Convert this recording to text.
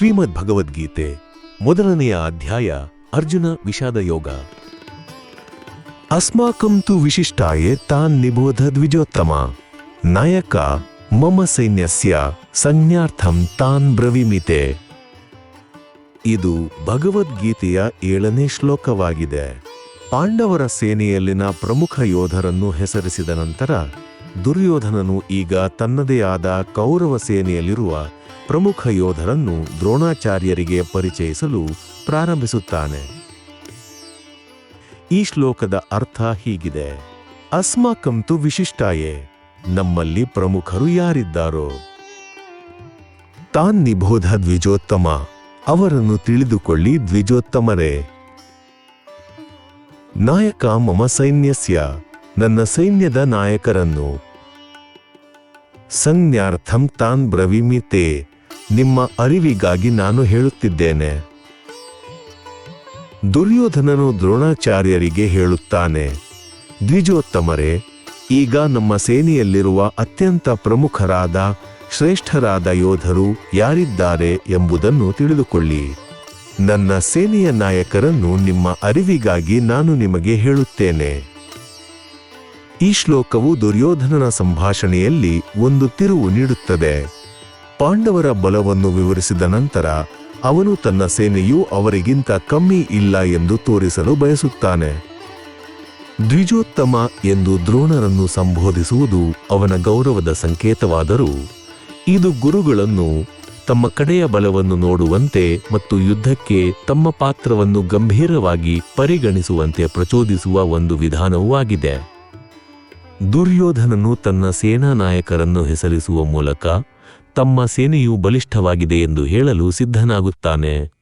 ಶ್ರೀಮದ್ ಭಗವದ್ಗೀತೆ ಮೊದಲನೆಯ ಅಧ್ಯಾಯ ಅರ್ಜುನ ವಿಷಾದ ಯೋಗ. ಅಸ್ಮಾಕಂ ತು ವಿಶಿಷ್ಟಾಯೇ ತಾನ್ ನಿಬೋಧ ದ್ವಿಜೋತ್ತಮ. ನಾಯಕ ಮಮ ಸೈನ್ಯಸ್ಯ ಸಂಜ್ಞಾರ್ಥಂ ತಾನ್ ಬ್ರವಿಮಿತೆ. ಇದು ಭಗವದ್ಗೀತೆಯ ಏಳನೇ ಶ್ಲೋಕವಾಗಿದೆ. ಪಾಂಡವರ ಸೇನೆಯಲ್ಲಿನ ಪ್ರಮುಖ ಯೋಧರನ್ನು ಹೆಸರಿಸಿದ ನಂತರ ದುರ್ಯೋಧನನು ಈಗ ತನ್ನದೇ ಆದ ಕೌರವ ಸೇನೆಯಲ್ಲಿರುವ ಪ್ರಮುಖ ಯೋಧರನ್ನು ದ್ರೋಣಾಚಾರ್ಯರಿಗೆ ಪರಿಚಯಿಸಲು ಪ್ರಾರಂಭಿಸುತ್ತಾನೆ. ಈ ಶ್ಲೋಕದ ಅರ್ಥ ಹೀಗಿದೆ. ಅಸ್ಮಾಕಂತು ವಿಶಿಷ್ಟಾಯೇ, ನಮ್ಮಲ್ಲಿ ಪ್ರಮುಖರು ಯಾರಿದ್ದಾರೋ? ತಾನ್ ನಿಬೋಧ ದ್ವಿಜೋತ್ತಮ, ಅವರನ್ನು ತಿಳಿದುಕೊಳ್ಳಿ ದ್ವಿಜೋತ್ತಮರೇ. ನಾಯಕ ಮಮ ಸೈನ್ಯಸ್ಯ ನನ್ನ ಸೈನ್ಯದ ನಾಯಕರನ್ನು. ಸಂಜ್ಞಾರ್ಥಂ ತಾನ್ ಬ್ರವಿಮಿತೆ, ನಿಮ್ಮ ಅರಿವಿಗಾಗಿ ನಾನು ಹೇಳುತ್ತಿದ್ದೇನೆ. ದುರ್ಯೋಧನನು ದ್ರೋಣಾಚಾರ್ಯರಿಗೆ ಹೇಳುತ್ತಾನೆ, ದ್ವಿಜೋತ್ತಮರೇ, ಈಗ ನಮ್ಮ ಸೇನೆಯಲ್ಲಿರುವ ಅತ್ಯಂತ ಪ್ರಮುಖರಾದ, ಶ್ರೇಷ್ಠರಾದ ಯೋಧರು ಯಾರಿದ್ದಾರೆ ಎಂಬುದನ್ನು ತಿಳಿದುಕೊಳ್ಳಿ. ನನ್ನ ಸೇನೆಯ ನಾಯಕರನ್ನು ನಿಮ್ಮ ಅರಿವಿಗಾಗಿ ನಾನು ನಿಮಗೆ ಹೇಳುತ್ತೇನೆ. ಈ ಶ್ಲೋಕವು ದುರ್ಯೋಧನನ ಸಂಭಾಷಣೆಯಲ್ಲಿ ಒಂದು ತಿರುವು ನೀಡುತ್ತದೆ. ಪಾಂಡವರ ಬಲವನ್ನು ವಿವರಿಸಿದ ನಂತರ ಅವನು ತನ್ನ ಸೇನೆಯು ಅವರಿಗಿಂತ ಕಮ್ಮಿ ಇಲ್ಲ ಎಂದು ತೋರಿಸಲು ಬಯಸುತ್ತಾನೆ. ದ್ವಿಜೋತ್ತಮ ಎಂದು ದ್ರೋಣರನ್ನು ಸಂಬೋಧಿಸುವುದು ಅವನ ಗೌರವದ ಸಂಕೇತವಾದರೂ, ಇದು ಗುರುಗಳನ್ನು ತಮ್ಮ ಕಡೆಯ ಬಲವನ್ನು ನೋಡುವಂತೆ ಮತ್ತು ಯುದ್ಧಕ್ಕೆ ತಮ್ಮ ಪಾತ್ರವನ್ನು ಗಂಭೀರವಾಗಿ ಪರಿಗಣಿಸುವಂತೆ ಪ್ರಚೋದಿಸುವ ಒಂದು ವಿಧಾನವೂ ಆಗಿದೆ. ದುರ್ಯೋಧನನು ತನ್ನ ಸೇನಾ ನಾಯಕರನ್ನು ಹೆಸರಿಸುವ ಮೂಲಕ ತಮ್ಮ ಸೇನೆಯು ಬಲಿಷ್ಠವಾಗಿದೆ ಎಂದು ಹೇಳಲು ಸಿದ್ಧನಾಗುತ್ತಾನೆ.